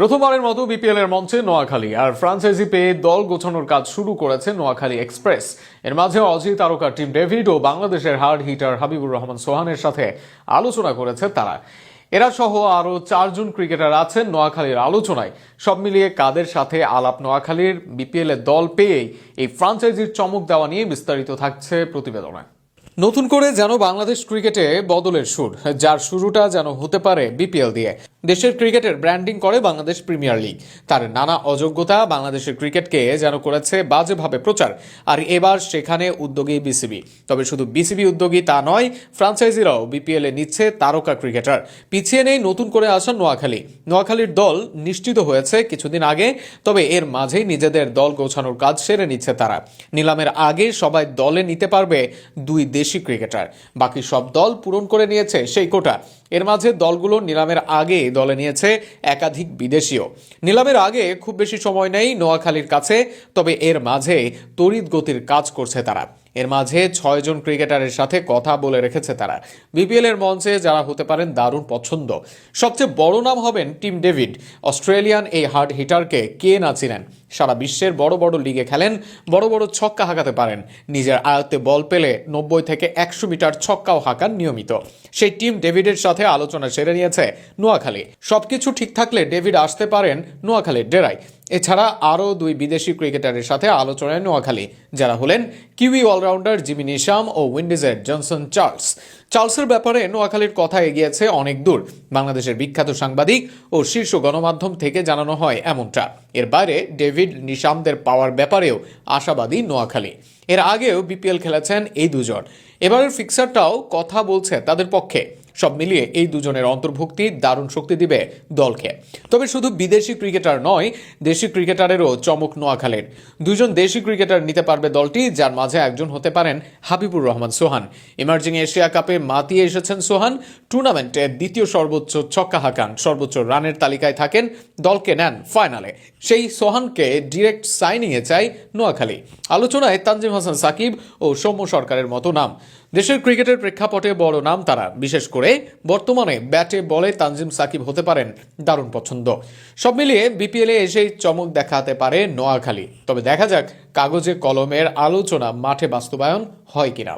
প্রথমবারের মতো বিপিএল এর মঞ্চে নোয়াখালী, আর ফ্রাঞ্চাইজি পেয়ে দল গোছানোর কাজ শুরু করেছে নোয়াখালী এক্সপ্রেস। এর মাঝে অজি তারকা টিম ডেভিড ও বাংলাদেশের হার্ড হিটার হাবিবুর রহমান সোহানের সাথে আলোচনা করেছে তারা। এরা সহ আরও চারজন ক্রিকেটার আছেন নোয়াখালীর আলোচনায়। সব মিলিয়ে কাদের সাথে আলাপ নোয়াখালীর বিপিএল এর দল পেয়েই এই ফ্রাঞ্চাইজির চমক দেওয়া নিয়ে বিস্তারিত থাকছে প্রতিবেদনে। নতুন করে যেন বাংলাদেশ ক্রিকেটে বদলের সুর, যার শুরুটা যেন হতে পারে বিপিএল দিয়ে। দেশের ক্রিকেটের ব্র্যান্ডিং করে বাংলাদেশ প্রিমিয়ার লিগ তার নানা অযোগ্যতা বাংলাদেশের ক্রিকেটকে যেন করেছে বাজেভাবে প্রচার। আর এবার সেখানে উদ্যোগী বিসিবি। তবে শুধু বিসিবি উদ্যোগী তা নয় ফ্রাঞ্চাইজিরাও বিপিএল নিচ্ছে তারকা ক্রিকেটার। পিছিয়ে নেই নতুন করে আসা নোয়াখালী। নোয়াখালীর দল নিশ্চিত হয়েছে কিছুদিন আগে, তবে এর মাঝেই নিজেদের দল গোছানোর কাজ সেরে নিচ্ছে তারা। নিলামের আগে সবাই দলে নিতে পারবে দুই দেশি ক্রিকেটার। বাকি সব দল পূরণ করে নিয়েছে সেই কোটা। এর মাঝে দলগুলো নিলামের আগে দলে নিয়েছে একাধিক বিদেশিও। নিলামের আগে খুব বেশি সময় নেই নোয়াখালীর কাছে, তবে এর মাঝে তড়িৎ গতির কাজ করছে তারা। এর মাঝে ছয়জন ক্রিকেটারের সাথে কথা বলে রেখেছে তারা। বিপিএল এর মঞ্চে যারা হতে পারেন দারুণ পছন্দ। সবচেয়ে বড় নাম হবেন টিম ডেভিড। অস্ট্রেলিয়ান এই হার্ড হিটারকে কে না চিনেন? সারা বিশ্বের বড় বড় লিগে খেলেন, বড় বড় ছক্কা হাঁকাতে পারেন। নিজের আয়ত্তে বল পেলে নব্বই থেকে একশো মিটার ছক্কাও হাঁকান নিয়মিত। সেই টিম ডেভিডের সাথে আলোচনা সেরে নিয়েছে নোয়াখালী। সবকিছু ঠিক থাকলে ডেভিড আসতে পারেন নোয়াখালীর ডেরায়। এছাড়া আরও দুই বিদেশি ক্রিকেটারের সাথে আলোচনায় নোয়াখালী, যারা হলেন কিউই অলরাউন্ডার জিমি নিশাম ও উইন্ডিজের জনসন চার্লস। চার্লসের ব্যাপারে নোয়াখালীর কথা এগিয়েছে অনেক দূর। বাংলাদেশের বিখ্যাত সাংবাদিক ও শীর্ষ গণমাধ্যম থেকে জানানো হয় এমনটা। এর বাইরে ডেভিড নিশামদের পাওয়ার ব্যাপারেও আশাবাদী নোয়াখালী। এর আগেও বিপিএল খেলেছেন এই দুজন। এবারের ফিক্সারটাও কথা বলছে তাদের পক্ষে। সব মিলিয়ে এই দুজনের অন্তর্ভুক্তি দারুণ শক্তি দিবে দলকে। তবে শুধু বিদেশি ক্রিকেটার নয়, দেশি ক্রিকেটারেরও চমক নোয়াখালীর। দুজন দেশি ক্রিকেটার নিতে পারবে দলটি, যার মাঝে একজন হতে পারেন হাবিবুর রহমান সোহান। ইমার্জিং এশিয়া কাপে মাতিয়ে এসেছেন সোহান। টুর্নামেন্টে দ্বিতীয় সর্বোচ্চ ছক্কা হাঁকান সর্বোচ্চ রানের তালিকায় থাকেন, দলকে নেন ফাইনালে। সেই সোহানকে ডিরেক্ট সাইনিংয়ে চাই নোয়াখালী। আলোচনায় তানজিম হাসান সাকিব ও সৌম্য সরকারের মতো নাম। দেশের ক্রিকেটের প্রেক্ষাপটে বড় নাম তারা। বিশেষ করে বর্তমানে ব্যাটে বলে তানজিম সাকিব হতে পারেন দারুণ পছন্দ। সব মিলিয়ে বিপিএলে এসেই চমক দেখাতে পারে নোয়াখালী। তবে দেখা যাক কাগজে কলমের আলোচনা মাঠে বাস্তবায়ন হয় কিনা।